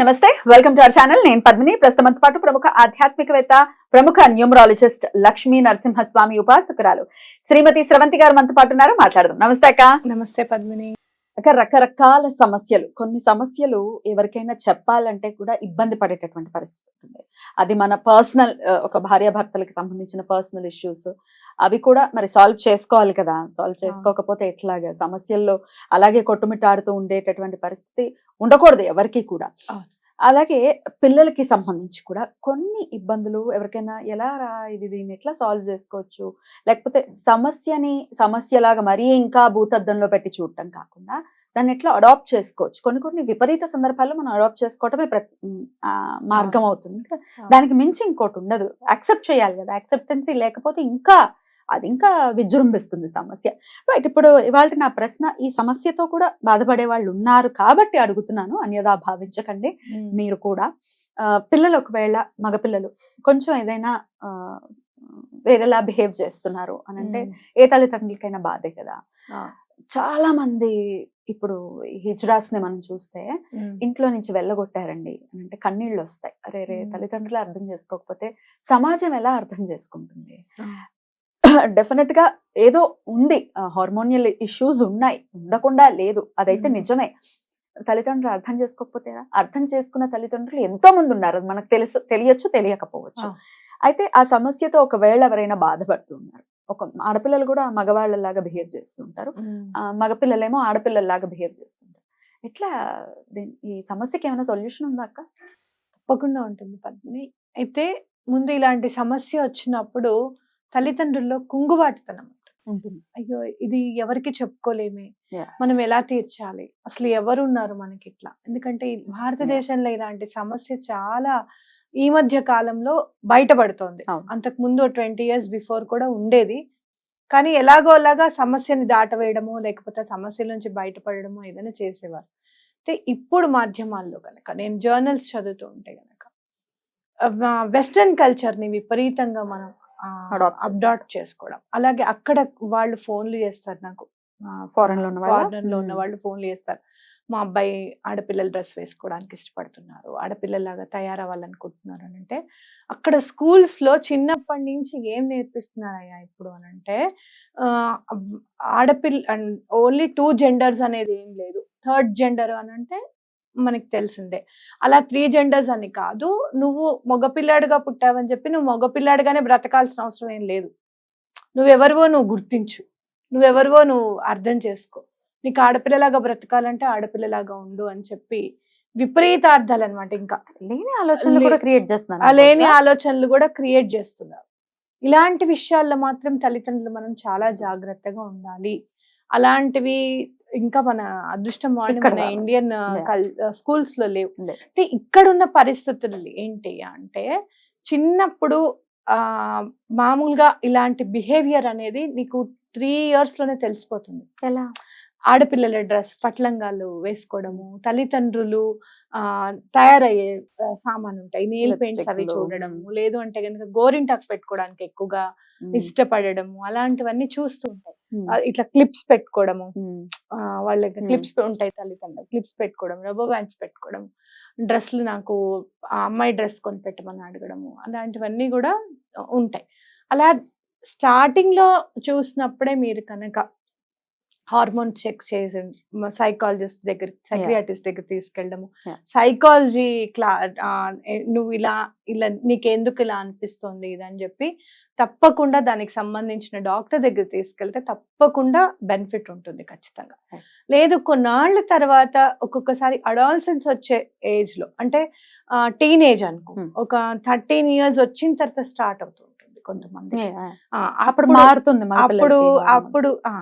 నమస్తే welcome to our channel. నేను పద్మిని. ప్రస్తుతంతో పాటు ప్రముఖ ఆధ్యాత్మికవేత్త ప్రముఖ న్యూమరాలజిస్ట్ లక్ష్మీ నరసింహస్వామి ఉపాసకురాలు శ్రీమతి స్రవంతి గారు మనతో పాటు ఉన్నారు. మాట్లాడదాం. నమస్తే అక్క. నమస్తే పద్మిని. అక్క రకరకాల సమస్యలు కొన్ని సమస్యలు ఎవరికైనా చెప్పాలంటే కూడా ఇబ్బంది పడేటటువంటి పరిస్థితి ఉంటుంది అది మన పర్సనల్ ఒక భార్యాభర్తలకు సంబంధించిన పర్సనల్ ఇష్యూస్. అవి కూడా మరి సాల్వ్ చేసుకోవాలి కదా. సాల్వ్ చేసుకోకపోతే ఎట్లాగా? సమస్యల్లో అలాగే కొట్టుమిట్టాడుతూ ఉండేటటువంటి పరిస్థితి ఉండకూడదు ఎవరికి కూడా. అలాగే పిల్లలకి సంబంధించి కూడా కొన్ని ఇబ్బందులు ఎవరికైనా ఎలా రా ఇది దీన్ని ఎట్లా సాల్వ్ చేసుకోవచ్చు? లేకపోతే సమస్యని సమస్యలాగా మరీ ఇంకా భూతద్దంలో పెట్టి చూడటం కాకుండా దాన్ని ఎట్లా అడాప్ట్ చేసుకోవచ్చు? కొన్ని కొన్ని విపరీత సందర్భాల్లో మనం అడాప్ట్ చేసుకోవటమే మార్గం అవుతుంది. దానికి మించి ఇంకోటి ఉండదు. యాక్సెప్ట్ చేయాలి కదా. యాక్సెప్టెన్సీ లేకపోతే ఇంకా అది ఇంకా విజృంభిస్తుంది సమస్య. రైట్ ఇప్పుడు ఇవాళ నా ప్రశ్న ఈ సమస్యతో కూడా బాధపడే వాళ్ళు ఉన్నారు కాబట్టి అడుగుతున్నాను అన్యదా భావించకండి. మీరు కూడా. పిల్లలు ఒకవేళ మగపిల్లలు కొంచెం ఏదైనా వేరేలా బిహేవ్ చేస్తున్నారు అని అంటే ఏ తల్లిదండ్రులకైనా బాధే కదా. చాలా మంది ఇప్పుడు హిజ్రాస్ని మనం చూస్తే ఇంట్లో నుంచి వెళ్ళగొట్టారండి అని అంటే కన్నీళ్ళు వస్తాయి. అరే రే. తల్లిదండ్రులు అర్థం చేసుకోకపోతే సమాజం ఎలా అర్థం చేసుకుంటుంది? డెఫినెట్గా ఏదో ఉంది. హార్మోనియల్ ఇష్యూస్ ఉన్నాయి. ఉండకుండా లేదు. అదైతే. నిజమే. తల్లిదండ్రులు అర్థం చేసుకోకపోతే? అర్థం చేసుకున్న తల్లిదండ్రులు ఎంతో మంది ఉన్నారు. అది మనకు తెలుసు తెలియచ్చు తెలియకపోవచ్చు. అయితే ఆ సమస్యతో ఒకవేళ ఎవరైనా బాధపడుతున్నారు ఒక ఆడపిల్లలు కూడా మగవాళ్ళలాగా బిహేవ్ చేస్తుంటారు. ఆ, మగపిల్లలేమో ఆడపిల్లల్లాగా బిహేవ్ చేస్తుంటారు. ఎట్లా ఈ సమస్యకి ఏమైనా సొల్యూషన్ ఉందా అక్క? తప్పకుండా ఉంటుంది పద్మిని. అయితే ముందు ఇలాంటి సమస్య వచ్చినప్పుడు తల్లిదండ్రుల్లో కుంగుబాటుతనం ఉంటుంది. అయ్యో ఇది ఎవరికి చెప్పుకోలేమే. మనం ఎలా తీర్చాలి? అసలు ఎవరు ఉన్నారు మనకి ఇట్లా ఎందుకంటే భారతదేశంలో ఇలాంటి సమస్య చాలా ఈ మధ్య కాలంలో బయటపడుతోంది. అంతకు ముందు ట్వంటీ ఇయర్స్ బిఫోర్ కూడా ఉండేది. కానీ ఎలాగో అలాగా సమస్యని దాటవేయడము లేకపోతే సమస్యల నుంచి బయటపడడము ఏదైనా చేసేవారు. అయితే ఇప్పుడు మాధ్యమాల్లో కనుక నేను జర్నల్స్ చదువుతూ ఉంటే కనుక వెస్టర్న్ కల్చర్ని విపరీతంగా మనం అడాప్ట్ చేసుకోవడం. అలాగే అక్కడ వాళ్ళు ఫోన్లు చేస్తారు నాకు. Foreign లో ఉన్న వాళ్ళా? ఫారెన్లో ఉన్న. వాళ్ళు ఫోన్లు చేస్తారు. మా అబ్బాయి ఆడపిల్లలు డ్రెస్ వేసుకోవడానికి ఇష్టపడుతున్నారు. ఆడపిల్లలాగా తయారవ్వాలనుకుంటున్నారు అని అంటే అక్కడ schools లో చిన్నప్పటి నుంచి ఏం నేర్పిస్తున్నారయ్యా ఇప్పుడు అని అంటే ఆడపిల్ల ఓన్లీ టూ జెండర్స్ అనేది ఏం లేదు. థర్డ్ జెండర్ అని అంటే మనకి తెలిసిందే. అలా త్రీ జెండర్స్ అని కాదు నువ్వు మగపిల్లాడిగా పుట్టావని చెప్పి నువ్వు మగపిల్లాడిగానే బ్రతకాల్సిన అవసరం ఏం లేదు. నువ్వెవరివో నువ్వు గుర్తించు. నువ్వెవరివో నువ్వు అర్థం చేసుకో. నీకు ఆడపిల్లలాగా బ్రతకాలంటే ఆడపిల్లలాగా ఉండు అని చెప్పి విపరీతార్థాలు అనమాట ఇంకా. లేని ఆలోచనలు కూడా క్రియేట్ చేస్తున్నారు ఆ లేని? ఆలోచనలు కూడా క్రియేట్ చేస్తున్నారు. ఇలాంటి విషయాల్లో మాత్రం తల్లిదండ్రులు మనం చాలా జాగ్రత్తగా ఉండాలి. అలాంటివి ఇంకా మన అదృష్టం వాడి ఇక్కడ మన. ఇండియన్. స్కూల్స్లో లేవు లే. అంటే ఇక్కడున్న పరిస్థితులు ఏంటి అంటే చిన్నప్పుడు ఆ మామూలుగా ఇలాంటి బిహేవియర్ అనేది నీకు త్రీ ఇయర్స్లోనే తెలిసిపోతుంది ఎలా ఆడపిల్లల డ్రెస్ పట్లంగాలు వేసుకోవడము తల్లిదండ్రులు ఆ తయారయ్యే సామాను ఉంటాయి నెయిల్ పెయింట్స్ అవి. చూడడము లేదు అంటే కనుక గోరింటాకు పెట్టుకోవడానికి ఎక్కువగా మ్మ్. ఇష్టపడడము అలాంటివన్నీ చూస్తూ ఉంటాయి ఇట్లా క్లిప్స్ పెట్టుకోవడము. వాళ్ళకి. క్లిప్స్ ఉంటాయి తల్లిదండ్రులు క్లిప్స్ పెట్టుకోవడం రబ్బర్ బ్యాండ్స్ పెట్టుకోవడం డ్రెస్లు నాకు ఆ అమ్మాయి డ్రెస్ కొని పెట్టమని అడగడము. అలాంటివన్నీ కూడా ఉంటాయి. అలా స్టార్టింగ్లో చూసినప్పుడే మీరు కనుక హార్మోన్ చెక్ చేసి సైకాలజిస్ట్ దగ్గర సైక్రియాటిస్ట్ దగ్గర తీసుకెళ్ళడము. సైకాలజీ క్లా నువ్వు ఇలా ఇలా నీకెందుకు ఇలా అనిపిస్తుంది ఇది అని చెప్పి తప్పకుండా దానికి సంబంధించిన డాక్టర్ దగ్గర తీసుకెళ్తే తప్పకుండా బెనిఫిట్ ఉంటుంది ఖచ్చితంగా. లేదు కొన్నాళ్ళ తర్వాత ఒక్కొక్కసారి అడాల్సెన్స్ వచ్చే ఏజ్లో అంటే టీనేజ్ అనుకో. ఒక థర్టీన్ ఇయర్స్ వచ్చిన తర్వాత స్టార్ట్ అవుతూ ఉంటుంది కొంతమంది. అప్పుడు మారుతుంది అప్పుడు. అప్పుడు ఆ,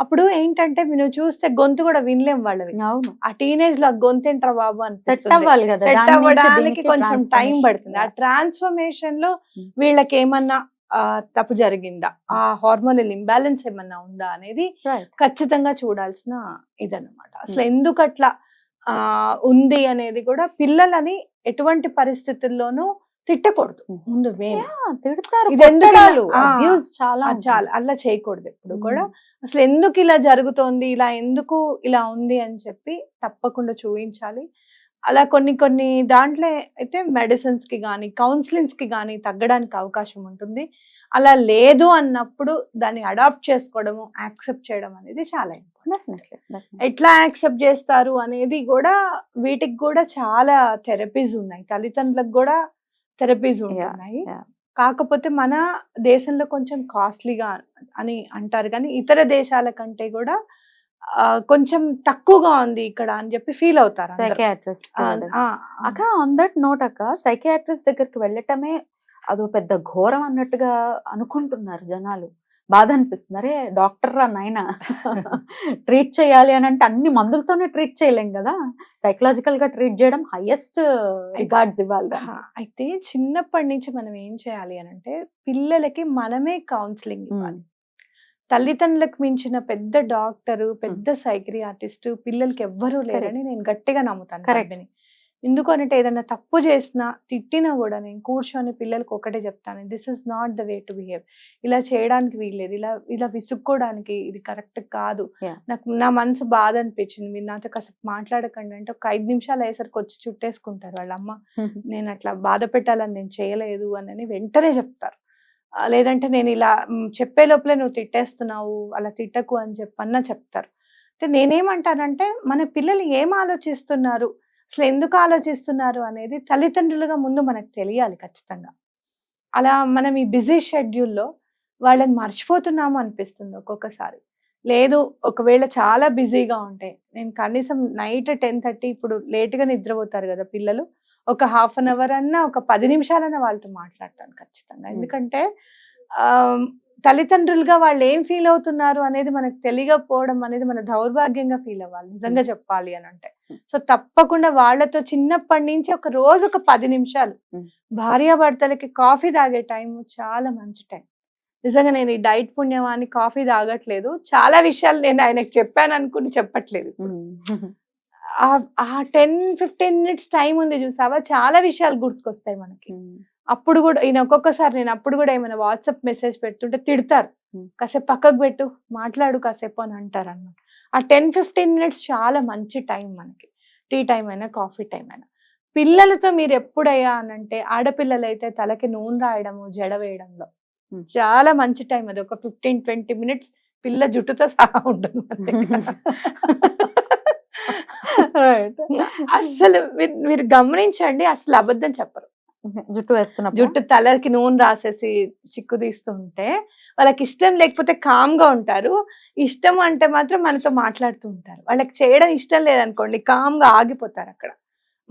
అప్పుడు ఏంటంటే నువ్వు చూస్తే గొంతు కూడా వినలేం వాళ్ళవి అవును ఆ టీనేజ్లో గొంతు ఏంట్రా బాబు సెట్ అనిపిస్తుంది అవ్వాలి కదా సెట్ అవ్వడానికి కొంచెం టైం. పడుతుంది ఆ ట్రాన్స్ఫర్మేషన్లో Hmm. వీళ్ళకి ఏమన్నా తప్పు జరిగిందా ఆ హార్మోనల్ ఇంబ్యాలెన్స్ ఏమన్నా ఉందా అనేది. ఖచ్చితంగా చూడాల్సిన ఇదన్నమాట అసలు Hmm. ఎందుకు అట్లా ఆ ఉంది అనేది కూడా పిల్లలని ఎటువంటి పరిస్థితుల్లోనూ తిట్టకూడదు. ముందు తిడతారు చాలా. చాలా అలా చేయకూడదు ఎప్పుడు. కూడా. అసలు ఎందుకు ఇలా జరుగుతోంది ఇలా ఎందుకు ఇలా ఉంది అని చెప్పి తప్పకుండా చూపించాలి అలా కొన్ని కొన్ని దాంట్లో అయితే మెడిసిన్స్కి కానీ కౌన్సిలింగ్స్కి కానీ తగ్గడానికి అవకాశం ఉంటుంది. అలా లేదు అన్నప్పుడు దాన్ని అడాప్ట్ చేసుకోవడము యాక్సెప్ట్ చేయడం అనేది చాలా ఇంపార్టెంట్ ఎట్లా యాక్సెప్ట్ చేస్తారు అనేది కూడా వీటికి కూడా చాలా థెరపీస్ ఉన్నాయి. తల్లిదండ్రులకు కూడా థెరపీస్ ఉంటున్నాయి. కాకపోతే మన దేశంలో కొంచెం కాస్ట్లీగా అని అంటారు. కానీ ఇతర దేశాల కంటే కూడా కొంచెం తక్కువగా ఉంది ఇక్కడ అని చెప్పి ఫీల్ అవుతారు. సైకియాట్రిస్ట్ అక్క ఆన్ దట్ నోట్ అక్క సైకియాట్రిస్ట్ దగ్గరికి వెళ్ళటమే అదో పెద్ద ఘోరం అన్నట్టుగా అనుకుంటున్నారు జనాలు. బాధ అనిపిస్తుంది అరే డాక్టర్ రా నాయన. ట్రీట్ చేయాలి అని అంటే అన్ని మందులతోనే ట్రీట్ చేయలేం కదా. సైకలాజికల్గా ట్రీట్ చేయడం హైయెస్ట్ రిగార్డ్స్ ఇవ్వాలి అయితే చిన్నప్పటి నుంచి మనం ఏం చేయాలి అని అంటే పిల్లలకి మనమే కౌన్సిలింగ్ ఇవ్వాలి. తల్లిదండ్రులకు మించిన పెద్ద డాక్టరు పెద్ద సైక్రియాటిస్ట్ పిల్లలకి ఎవ్వరూ లేరని నేను గట్టిగా నమ్ముతాను Correct. కంపెనీ ఎందుకు అంటే ఏదైనా తప్పు చేసినా తిట్టినా కూడా నేను కూర్చొని పిల్లలకి ఒకటే చెప్తాను. This is not the way to behave ఇలా చేయడానికి వీల్లేదు. ఇలా ఇలా విసుక్కోవడానికి ఇది కరెక్ట్ కాదు. నాకు నా మనసు బాధ అనిపించింది. మీరు నాతో కాసేపు మాట్లాడకండి అంటే ఒక ఐదు నిమిషాలు అయ్యేసరికి వచ్చి చుట్టేసుకుంటారు వాళ్ళ అమ్మ. నేను అట్లా బాధ పెట్టాలని నేను చేయలేదు అని వెంటనే చెప్తారు. లేదంటే నేను ఇలా చెప్పే లోపలే నువ్వు తిట్టేస్తున్నావు అలా తిట్టకు అని చెప్పన్నా చెప్తారు. అయితే నేనేమంటానంటే మన పిల్లలు ఏం ఆలోచిస్తున్నారు? అసలు ఎందుకు ఆలోచిస్తున్నారు అనేది తల్లిదండ్రులుగా ముందు మనకు తెలియాలి ఖచ్చితంగా. అలా మనం ఈ బిజీ షెడ్యూల్లో వాళ్ళని మర్చిపోతున్నాము అనిపిస్తుంది ఒక్కొక్కసారి. లేదు ఒకవేళ చాలా బిజీగా ఉంటే నేను కనీసం నైట్ టెన్ థర్టీ ఇప్పుడు లేట్గా నిద్రపోతారు కదా పిల్లలు ఒక హాఫ్ అన్ అవర్ అన్నా ఒక పది నిమిషాలన్నా వాళ్ళతో మాట్లాడతాను ఖచ్చితంగా. ఎందుకంటే తల్లిదండ్రులుగా వాళ్ళు ఏం ఫీల్ అవుతున్నారు అనేది మనకు తెలియకపోవడం అనేది మన దౌర్భాగ్యంగా ఫీల్ అవ్వాలి. నిజంగా చెప్పాలి అని అంటే. సో తప్పకుండా వాళ్ళతో చిన్నప్పటి నుంచి ఒక రోజు ఒక పది నిమిషాలు. భార్యాభర్తలకి కాఫీ తాగే టైం చాలా మంచి టైం. నిజంగా నేను ఈ డైట్ పుణ్యమాని కాఫీ తాగట్లేదు. చాలా విషయాలు నేను ఆయనకు చెప్పాను అనుకుని చెప్పట్లేదు ఆ- ఆ టెన్ ఫిఫ్టీన్ మినిట్స్ టైం ఉంది చూసావా? చాలా విషయాలు గుర్తుకొస్తాయి మనకి. అప్పుడు కూడా ఈయన ఒక్కొక్కసారి నేను అప్పుడు కూడా ఏమైనా వాట్సాప్ మెసేజ్ పెడుతుంటే తిడతారు. కాసేపు పక్కకు పెట్టు మాట్లాడు కాసేపు అని అంటారు అన్నమాట ఆ టెన్ ఫిఫ్టీన్ మినిట్స్ చాలా మంచి టైం మనకి. టీ టైం అయినా కాఫీ టైం అయినా. పిల్లలతో మీరు ఎప్పుడయ్యా అనంటే ఆడపిల్లలు అయితే తలకి నూనె రాయడము జడ వేయడంలో. చాలా మంచి టైం అది. ఒక ఫిఫ్టీన్ ట్వంటీ మినిట్స్ పిల్ల జుట్టుతో సహా ఉంటుంది మీరు మీరు గమనించండి అసలు అబద్ధం చెప్పరు. జుట్టు వేస్తున్నప్పుడు? జుట్టు తలకి నూనె రాసేసి చిక్కు తీస్తుంటే వాళ్ళకి ఇష్టం లేకపోతే కామ్గా ఉంటారు. ఇష్టం అంటే మాత్రం మనతో మాట్లాడుతూ ఉంటారు. వాళ్ళకి చేయడం ఇష్టం లేదనుకోండి కామ్గా ఆగిపోతారు అక్కడ.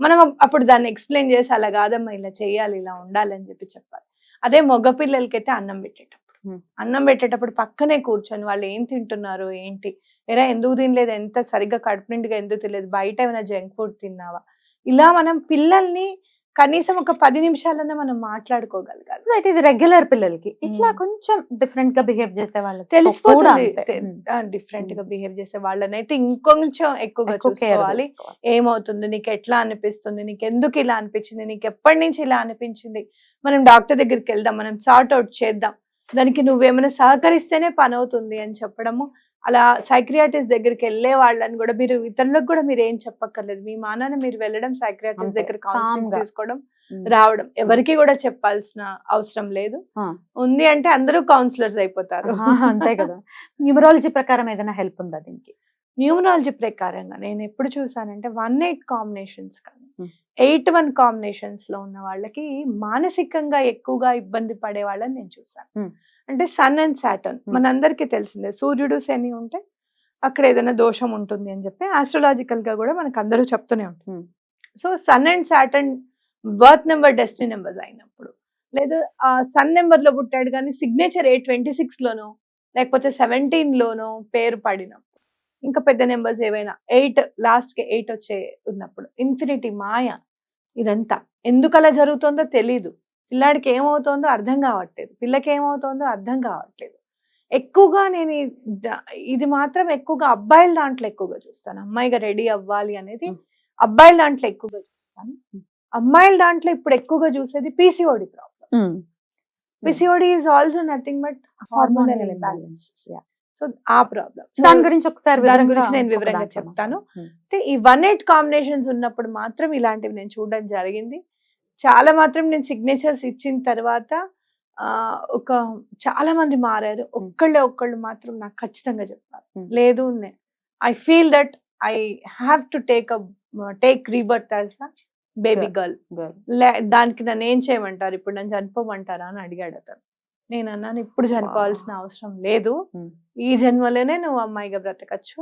మనం అప్- అప్పుడు దాన్ని ఎక్స్ప్లెయిన్ చేసి అలా కాదమ్మా ఇలా చేయాలి ఇలా ఉండాలి అని చెప్పి చెప్పాలి. అదే మగ పిల్లలకైతే అన్నం పెట్టేటప్పుడు. అన్నం పెట్టేటప్పుడు పక్కనే కూర్చొని వాళ్ళు ఏం తింటున్నారు ఏంటి? ఎరా ఎందుకు తినలేదు? ఎంత సరిగ్గా కడుపు నిండుగా ఎందుకు తినలేదు? బయట ఏమైనా జంక్ ఫుడ్ తిన్నావా? ఇలా మనం పిల్లల్ని కనీసం ఒక పది నిమిషాలన్నా మనం మాట్లాడుకోగలగాలి. రైట్ ఇది రెగ్యులర్ పిల్లలకి. ఇట్లా. కొంచెం డిఫరెంట్గా బిహేవ్ చేసే వాళ్ళకి. కూడా తెలిసిపోతుంది. డిఫరెంట్గా. బిహేవ్ చేసే వాళ్ళనైతే ఇంకొంచెం ఎక్కువగా చూసుకోవాలి. ఏమవుతుంది? నీకు ఎట్లా అనిపిస్తుంది? నీకు ఎందుకు ఇలా అనిపించింది? నీకు ఎప్పటి నుంచి ఇలా అనిపించింది? మనం డాక్టర్ దగ్గరికి వెళ్దాం. మనం సార్ట్ అవుట్ చేద్దాం. దానికి నువ్వేమైనా సహకరిస్తేనే పని అవుతుంది అని చెప్పడము అలా సైక్రియాటిస్ట్ దగ్గరికి వెళ్ళే వాళ్ళని కూడా మీరు ఇతరులకు కూడా మీరు ఏం చెప్పక్కర్లేదు మీ మానాన్ని మీరు వెళ్ళడం సైక్రియాటిస్ట్ దగ్గర కౌన్సిలింగ్. తీసుకోవడం. రావడం ఎవరికి కూడా చెప్పాల్సిన అవసరం లేదు. ఉంది అంటే అందరూ కౌన్సిలర్స్ అయిపోతారు అంతే కదా న్యూమరాలజీ ప్రకారం ఏదైనా హెల్ప్ ఉందా దీనికి న్యూమరాలజీ ప్రకారంగా నేను ఎప్పుడు చూసానంటే వన్ ఎయిట్ కాంబినేషన్స్ కానీ. ఎయిట్ వన్ కాంబినేషన్స్లో ఉన్న వాళ్ళకి మానసికంగా ఎక్కువగా ఇబ్బంది పడే వాళ్ళని నేను చూసాను. అంటే సన్ అండ్ సాటర్న్. మనందరికీ తెలిసిందే. సూర్యుడు శని ఉంటే అక్కడ ఏదైనా దోషం ఉంటుంది అని చెప్పి ఆస్ట్రలాజికల్గా కూడా మనకు అందరూ చెప్తూనే ఉంటారు. Hmm. So sun and Saturn birth number destiny numbers అయినప్పుడు. లేదా ఆ సన్ నెంబర్లో పుట్టాడు కానీ సిగ్నేచర్ ఎయిట్ ట్వంటీ సిక్స్ లోనో లేకపోతే సెవెంటీన్ లోనో పేరు పడినప్పుడు ఇంకా పెద్ద నెంబర్స్ ఏవైనా ఎయిట్ లాస్ట్కి ఎయిట్ వచ్చే ఉన్నప్పుడు ఇన్ఫినిటీ మాయ ఇదంతా. ఎందుకు అలా జరుగుతుందో తెలీదు. పిల్లాడికి ఏమవుతుందో అర్థం కావట్లేదు. పిల్లకి ఏమవుతుందో అర్థం కావట్లేదు. ఎక్కువగా నేను ఇది మాత్రం ఎక్కువగా అబ్బాయిల దాంట్లో ఎక్కువగా చూస్తాను. అమ్మాయిగా రెడీ అవ్వాలి అనేది. అబ్బాయిల దాంట్లో ఎక్కువగా చూస్తాను. అమ్మాయిల దాంట్లో ఇప్పుడు ఎక్కువగా చూసేది PCOD problem. PCOD is also nothing but hormonal imbalance. So ఆ ప్రాబ్లం దాని గురించి ఒకసారి దాని గురించి నేను వివరంగా చెప్తాను. అయితే ఈ వన్ ఎయిట్ కాంబినేషన్స్ ఉన్నప్పుడు మాత్రం ఇలాంటివి నేను చూడడం జరిగింది. చాలా మాత్రం నేను సిగ్నేచర్స్ ఇచ్చిన తర్వాత ఆ, ఒక చాలా మంది మారారు. ఒక్కళ్ళే ఒక్కళ్ళు మాత్రం నాకు ఖచ్చితంగా చెప్పారు. లేదు I feel that I have to take a take rebirth as a baby. Girl దానికి నన్ను ఏం చేయమంటారు? ఇప్పుడు నన్ను చనిపోమంటారా? అని అడిగాడు అతను. నేను అన్నాను ఇప్పుడు చనిపోవాల్సిన అవసరం లేదు. ఈ జన్మలోనే నువ్వు అమ్మాయిగా బ్రతకచ్చు.